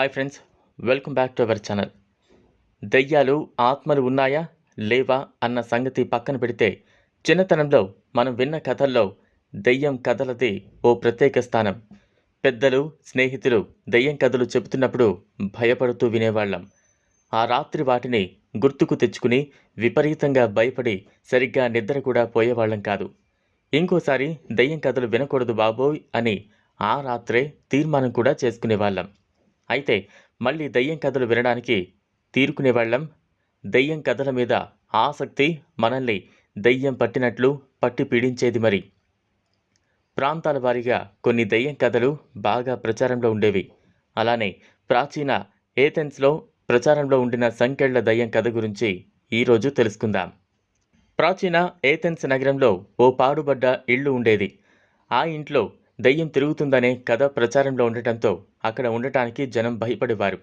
Hi friends welcome back to our channel దయ్యాలు ఆత్మలు ఉన్నాయా లేవా అన్న సంగతి పక్కన పెడితే చిన్నతనంలో మనం విన్న కథల్లో దయ్యం కథలది ఓ ప్రత్యేక స్థానం. పెద్దలు స్నేహితులు దయ్యం కథలు చెబుతున్నప్పుడు భయపడుతూ వినేవాళ్ళం. ఆ రాత్రి వాటిని గుర్తుకు తెచ్చుకుని విపరీతంగా భయపడి సరిగ్గా నిద్ర కూడా పోయేవాళ్ళం కాదు. ఇంకోసారి దయ్యం కథలు వినకూడదు బాబోయ్ అని ఆ రాత్రే తీర్మానం కూడా చేసుకునేవాళ్ళం. అయితే మళ్ళీ దయ్యం కథలు వినడానికి తీరుకునేవాళ్ళం దయ్యం కథల మీద ఆసక్తి మనల్ని దయ్యం పట్టినట్లు పట్టి పీడించేది మరి. ప్రాంతాల వారీగా కొన్ని దయ్యం కథలు బాగా ప్రచారంలో ఉండేవి. అలానే ప్రాచీన ఏథెన్స్లో ప్రచారంలో ఉండిన సంకెళ్ళ దయ్యం కథ గురించి ఈరోజు తెలుసుకుందాం. ప్రాచీన ఏథెన్స్ నగరంలో ఓ పాడుబడ్డ ఇల్లు ఉండేది. ఆ ఇంట్లో దయ్యం తిరుగుతుందనే కథ ప్రచారంలో ఉండటంతో అక్కడ ఉండటానికి జనం భయపడేవారు.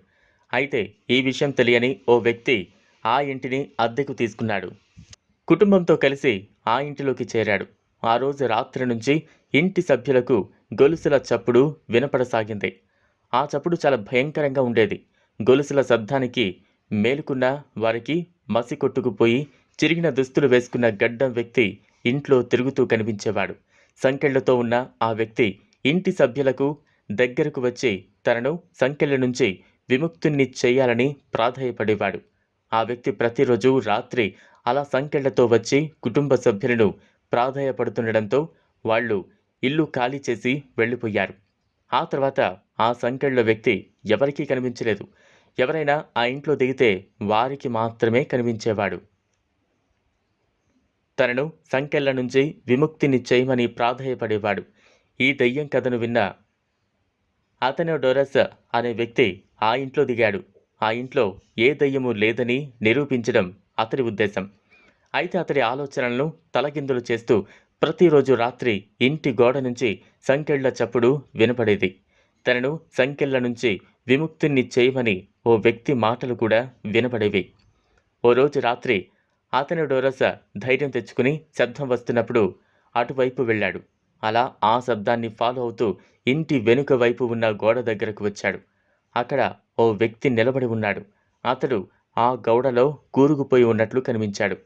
అయితే ఈ విషయం తెలియని ఓ వ్యక్తి ఆ ఇంటిని అద్దెకు తీసుకున్నాడు. కుటుంబంతో కలిసి ఆ ఇంటిలోకి చేరాడు. ఆ రోజు రాత్రి నుంచి ఇంటి సభ్యులకు గొలుసుల చప్పుడు వినపడసాగింది. ఆ చప్పుడు చాలా భయంకరంగా ఉండేది. గొలుసుల శబ్దానికి మేలుకున్న వారికి మసి కొట్టుకుపోయి చిరిగిన దుస్తులు వేసుకున్న గడ్డం వ్యక్తి ఇంట్లో తిరుగుతూ కనిపించేవాడు. సంకెళ్ళతో ఉన్న ఆ వ్యక్తి ఇంటి సభ్యులకు దగ్గరకు వచ్చి తనను సంకెళ్ళ నుంచి విముక్తుణ్ణి చేయాలని ప్రాధాయపడేవాడు. ఆ వ్యక్తి ప్రతిరోజు రాత్రి అలా సంకెళ్ళతో వచ్చి కుటుంబ సభ్యులను ప్రాధాయపడుతుండడంతో వాళ్ళు ఇల్లు ఖాళీ చేసి వెళ్ళిపోయారు. ఆ తర్వాత ఆ సంకెళ్ళ వ్యక్తి ఎవరికీ కనిపించలేదు. ఎవరైనా ఆ ఇంట్లో దిగితే వారికి మాత్రమే కనిపించేవాడు. తనను సంకెళ్ళ నుంచి విముక్తిని చేయమని ప్రాధాయపడేవాడు. ఈ దెయ్యం కథను విన్న అతనోడోరస్ అనే వ్యక్తి ఆ ఇంట్లో దిగాడు. ఆ ఇంట్లో ఏ దయ్యము లేదని నిరూపించడం అతడి ఉద్దేశం. అయితే అతడి ఆలోచనలను తలకిందులు చేస్తూ ప్రతిరోజు రాత్రి ఇంటి గోడ నుంచి సంకెళ్ళ చప్పుడు వినపడేది. తనను సంకెళ్ళ నుంచి విముక్తిని చేయమని ఓ వ్యక్తి మాటలు కూడా వినపడేవి. ఓ రోజు రాత్రి అతని డోరస ధైర్యం తెచ్చుకుని శబ్దం వస్తున్నప్పుడు అటువైపు వెళ్ళాడు. అలా ఆ శబ్దాన్ని ఫాలో అవుతూ ఇంటి వెనుక వైపు ఉన్న గోడ దగ్గరకు వచ్చాడు. అక్కడ ఓ వ్యక్తి నిలబడి ఉన్నాడు. అతడు ఆ గౌడలో కూరుకుపోయి ఉన్నట్లు కనిపించాడు.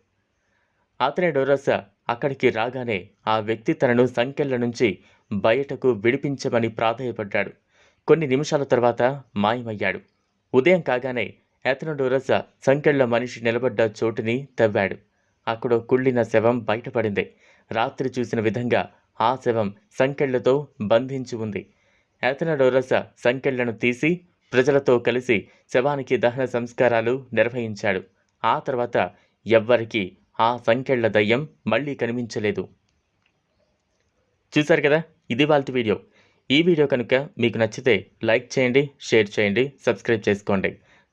అతని డోరస అక్కడికి రాగానే ఆ వ్యక్తి తనను సంకెళ్ళ నుంచి బయటకు విడిపించమని ప్రాధాయపడ్డాడు. కొన్ని నిమిషాల తర్వాత మాయమయ్యాడు. ఉదయం కాగానే ఎతనడోరస సంకెళ్ళ మనిషి నిలబడ్డ చోటుని తవ్వాడు. అక్కడ కుళ్ళిన శవం బయటపడింది. రాత్రి చూసిన విధంగా ఆ శవం సంకెళ్ళతో బంధించి ఉంది. ఎతనడోరస సంకెళ్ళను తీసి ప్రజలతో కలిసి శవానికి దహన సంస్కారాలు నిర్వహించాడు. ఆ తర్వాత ఎవ్వరికీ ఆ సంకెళ్ళ దయ్యం మళ్ళీ కనిపించలేదు. చూశారు కదా? ఇది వాళ్ళ వీడియో. ఈ వీడియో కనుక మీకు నచ్చితే లైక్ చేయండి షేర్ చేయండి సబ్స్క్రైబ్ చేసుకోండి.